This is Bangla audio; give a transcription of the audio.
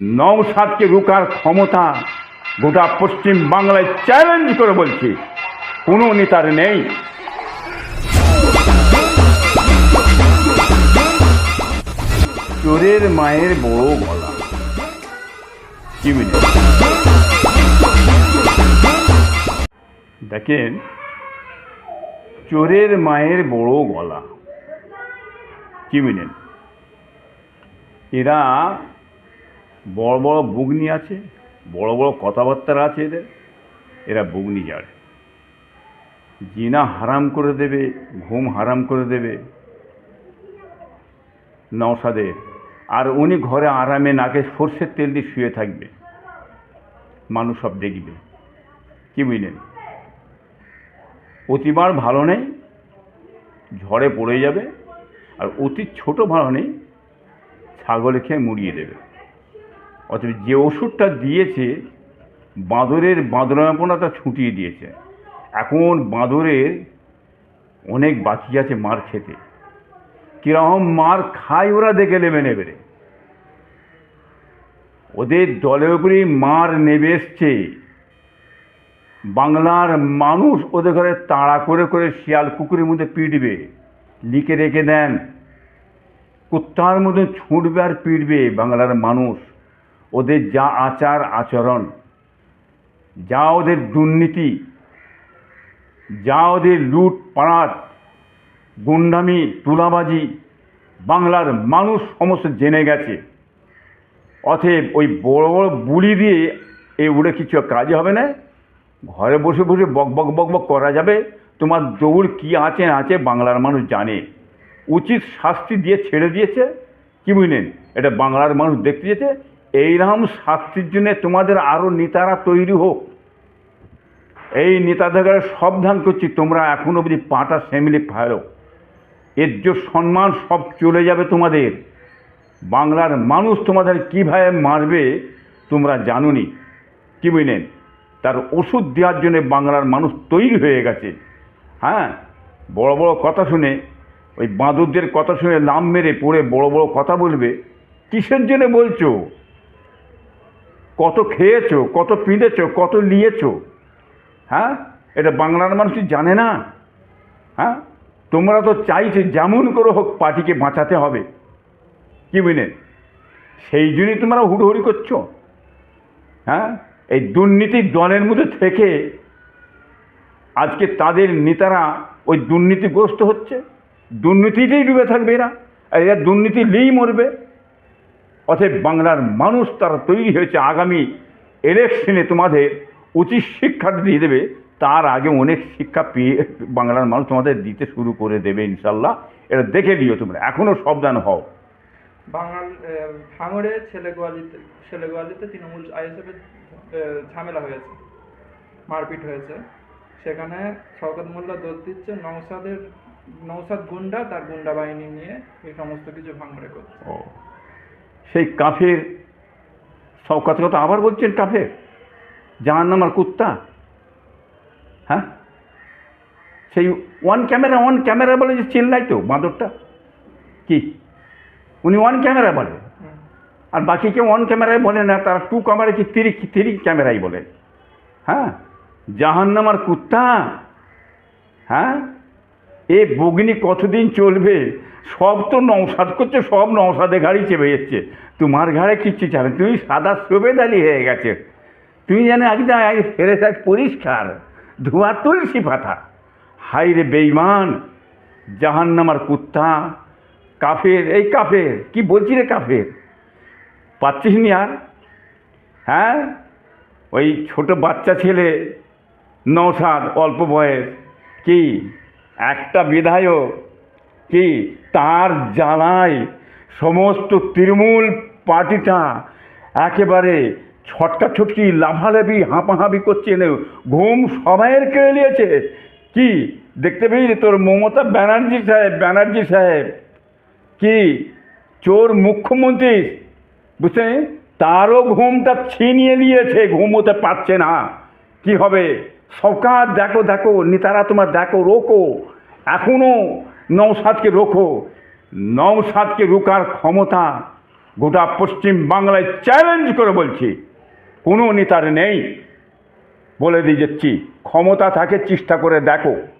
নওশাদকে রুকার ক্ষমতা গোটা পশ্চিম বাংলায় চ্যালেঞ্জ করে বলছি। কোনো নেতার নেই। চোরের মায়ের বড় গলা। দেখেন চোরের মায়ের বড় গলা। কি মিনেন এরা বড় বড় বুগনি আছে, বড় বড় কথাবার্তা আছে এদের, এরা বুগনি যাড়ে জিনা হারাম করে দেবে, ঘুম হারাম করে দেবে নওসাদের আর উনি ঘরে আরামে নাকে সর্ষের তেল দিয়ে শুয়ে থাকবে। মানুষ সব দেখবে। কি বুঝলেন? অতিবার ভালো নেই, ঝড়ে পড়ে যাবে, আর অতি ছোট ভালো নেই, ছাগলে খেয়ে মুড়িয়ে দেবে। অথবা যে ওষুধটা দিয়েছে, বাঁদরের বাঁদরাপনাটা ছুটিয়ে দিয়েছে। এখন বাঁদরের অনেক বাকি আছে মার খেতে। কীরকম মার খায় ওরা দেখে নেবে নেবে। ওদের দলের উপরেই মার নেবে এসছে। বাংলার মানুষ ওদের ঘরে তাড়া করে করে শিয়াল কুকুরের মধ্যে পিটবে, লিখে রেখে দেন। কুত্তার মধ্যে ছুটবে আর পিটবে বাংলার মানুষ। ওদের যা আচার আচরণ, যা ওদের দুর্নীতি, যা ওদের লুট পাড়াট গুন্ডামি, তুলাবাজি, বাংলার মানুষ সমস্ত জেনে গেছে। অতএব ওই বড় বড় বুলি দিয়ে এ উড়ে কিছু কাজ হবে না। ঘরে বসে বসে বক বক বক বক করা যাবে। তোমার দৌড় কি আছে না আছে বাংলার মানুষ জানে। উচিত শাস্তি দিয়ে ছেড়ে দিয়েছে। কি বুঝলেন? এটা বাংলার মানুষ দেখতে যেতে এইরকম শাস্তির জন্য তোমাদের আরও নেতারা তৈরি হোক। এই নেতাদের সাবধান করছি, তোমরা এখন অবধি পাটা ফ্যামিলি ফায়ো এর যে সম্মান সব চলে যাবে তোমাদের। বাংলার মানুষ তোমাদের কীভাবে মারবে, তোমরা জানোনি। কী বুঝলেন? তার ওষুধ দেওয়ার জন্য বাংলার মানুষ তৈরি হয়ে গেছে। হ্যাঁ? বড় বড় কথা শুনে, ওই বাঁদরদের কথা শুনে নাম মেরে পড়ে বড় বড় কথা বলবে। কিসের জন্য বলছো? কত খেয়েছো, কত পিঁধেছো, কত নিয়েছো হ্যাঁ? এটা বাংলার মানুষ কি জানে না? হ্যাঁ? তোমরা তো চাইছে যেমন করে হোক পার্টিকে বাঁচাতে হবে। কি বুঝলেন সেই জন্যই তোমরা হুড়োহুড়ি করছ। হ্যাঁ? এই দুর্নীতির দলের মধ্যে থেকে আজকে তাদের নেতারা ওই দুর্নীতিগ্রস্ত হচ্ছে। দুর্নীতিতেই ডুবে থাকবে এরা। এরা দুর্নীতি নিয়েই মরবে। অতএব বাংলার মানুষ তারা তৈরি হয়েছে আগামী ইলেকশনে তোমাদের উচিত শিক্ষাটা দিয়ে দেবে। তার আগে অনেক শিক্ষা পেয়ে বাংলার মানুষ তোমাদের দিতে শুরু করে দেবে ইনশাল্লাহ এটা দেখে দিও তোমরা। এখনও সাবধান হও। বাঙাল ভাঙড়ে ছেলেগোয়ালিতে ছেলেগোয়ালিতে তৃণমূল আইএসএফের ঝামেলা হয়েছে। মারপিট হয়েছে। সেখানে শওকত মোল্লা দোষ দিচ্ছে নৌসাদের নৌসাদ গুন্ডা তার গুন্ডা বাহিনী নিয়ে এই সমস্ত কিছু ভাঙড়ে করছে। ও। সেই কাফের সব কথা কথা আবার বলছেন কাফের? জাহান নামার কুত্তা? হ্যাঁ? সেই ওয়ান ক্যামেরা ওয়ান ক্যামেরা বলে যে চিল্লাই তো বাঁদরটা? কি? উনি ওয়ান ক্যামেরা বলে। আর বাকি কেউ ওয়ান ক্যামেরায় বলে না, তারা টু ক্যামেরা কি তিরি তিরি ক্যামেরাই বলে। হ্যাঁ? জাহান্নামার কুত্তা? হ্যাঁ? এ বগ্নি কতদিন চলবে? সব তো নৌসাদ করছে, সব নৌসাদে গাড়ি চেপে যাচ্ছে। তোমার ঘাড়ে কিচ্ছু চাবে তুমি সাদা সুবেদালি হয়ে গেছে। তুমি জানো একদম ফেরে থাক পরিষ্কার, ধোয়া তুলসী পাতা। হাই রে বেইমান জাহান্নামার কুত্তা, কাফের, এই কাফের, কি বলছি রে কাফের? পাচ্ছিস নি আর? হ্যাঁ? ওই ছোট বাচ্চা ছেলে নৌসাদ অল্প বয়স, কি? একটা বিধায়ক কি তার জ্বালায় সমস্ত তৃণমূল পার্টিটা একেবারে ছটকা ছটকি লাফালাফি, হাঁপাহাঁপি করছে না ঘুম সবাইয়ের কেড়ে নিয়েছে। কি? দেখতে পেয়েছি তোর মমতা ব্যানার্জি সাহেব ব্যানার্জি সাহেব? কি? চোর মুখ্যমন্ত্রী? বুঝছেন তারও ঘুমটা ছিনিয়ে নিয়েছে ঘুমোতে পারছে না। কি হবে? সরকার দেখো দেখো, নেতারা তোমার দেখো, রোকো। এখনও নৌসাদকে রোখো নৌসাদকে রোকার ক্ষমতা গোটা পশ্চিম বাংলায় চ্যালেঞ্জ করে বলছি। কোনো নেতার নেই। বলে দিয়ে যাচ্ছি ক্ষমতা থাকে, চেষ্টা করে দেখো।